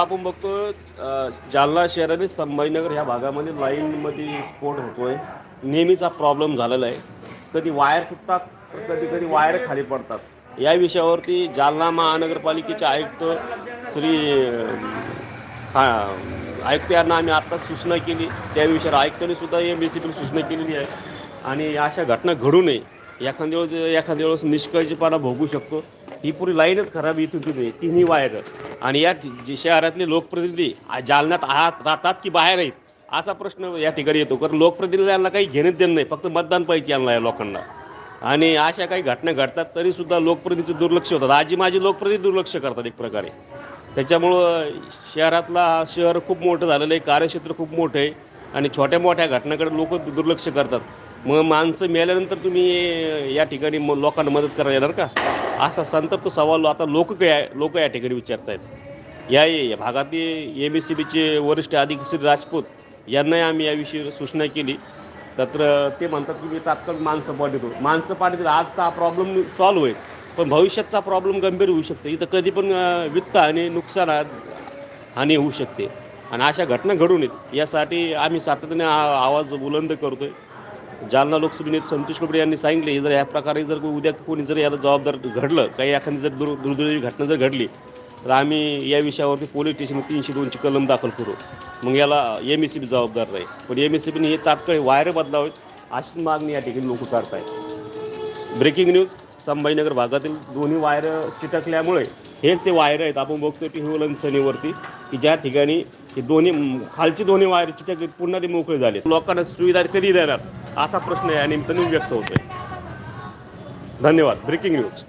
आपण बघतो जालना शहर आणि संभाजीनगर ह्या भागामध्ये लाईनमध्ये स्फोट होतोय. नेहमीचा प्रॉब्लेम झालेला आहे. कधी वायर तुटतात तर कधी कधी वायर खाली पडतात. या विषयावरती जालना महानगरपालिकेचे आयुक्त श्री आयुक्त यांना आम्ही आत्ताच सूचना केली. त्या विषयावर आयुक्तांनी सुद्धा एम बी सी सूचना केलेली आहे. आणि अशा घटना घडू नये. एखाद्या वेळेस एखाद्या वेळेस निष्काळजीपणा भोगू शकतो. ही पुरी लाईनच खराब इथून तिथे. तिन्ही वायर. आणि या जे शहरातले लोकप्रतिनिधी जालन्यात आहात राहतात की बाहेर आहेत? असा प्रश्न या ठिकाणी येतो. कारण लोकप्रतिनिधींना काही घेणं देणं नाही. फक्त मतदान पाहिजे यांना या लोकांना. आणि अशा काही घटना घडतात तरीसुद्धा लोकप्रतिनिधीचं दुर्लक्ष होतात आजी माझी लोकप्रतिनिधी दुर्लक्ष करतात एक प्रकारे. त्याच्यामुळं शहरातला हा शहर खूप मोठं झालेलं आहे. कार्यक्षेत्र खूप मोठं आहे. आणि छोट्या मोठ्या घटनाकडे लोक दुर्लक्ष करतात. मग माणसं मेल्यानंतर तुम्ही या ठिकाणी मग लोकांना मदत करायला येणार का? असा संतप्त सवाल आता लोक काय लोक या ठिकाणी विचारत आहेत या भागातले एम एस सी बीचे वरिष्ठ अधिक श्री राजपूत यांनाही आम्ही याविषयी सूचना केली. तर ते म्हणतात की मी तात्काळ माणसं पाठवतो. माणसं पाठवतील आजचा हा प्रॉब्लेम सॉल्व्ह होईल. पण भविष्याचा प्रॉब्लेम गंभीर होऊ शकतो. इथं कधी पण वित्त आणि नुकसान हानी होऊ शकते. आणि अशा घटना घडून येत यासाठी आम्ही सातत्याने आ- आवाज बुलंद करतोय. जालना लोकसभेने संतोष कुबडे यांनी सांगितले जर या प्रकारे जर उद्या कोणी जर याला जबाबदार घडलं काही एखादी जर दुर दुर्दैवी घटना जर घडली तर आम्ही या विषयावरती पोलीस स्टेशन तीनशे दोनची कलम दाखल करू. मग याला एम एस सी बी जबाबदार नाही पण एम एस सी बीने हे तात्काळ वायर बदलावेत अशीच मागणी या ठिकाणी लोक करतायत. ब्रेकिंग न्यूज संभाजीनगर भागातील दोन्ही वायर चिटकल्यामुळे हेच ते वायर आहेत. आपण बघतो की हिवलन सनीवरती की ज्या ठिकाणी की दोन्ही खालची दोन्ही वायर चिटकली पूर्ण ते मोकळे झाले लोकांना सुविधा कधी देणार? असा प्रश्न या निमित्ताने व्यक्त होतोय. धन्यवाद. Breaking news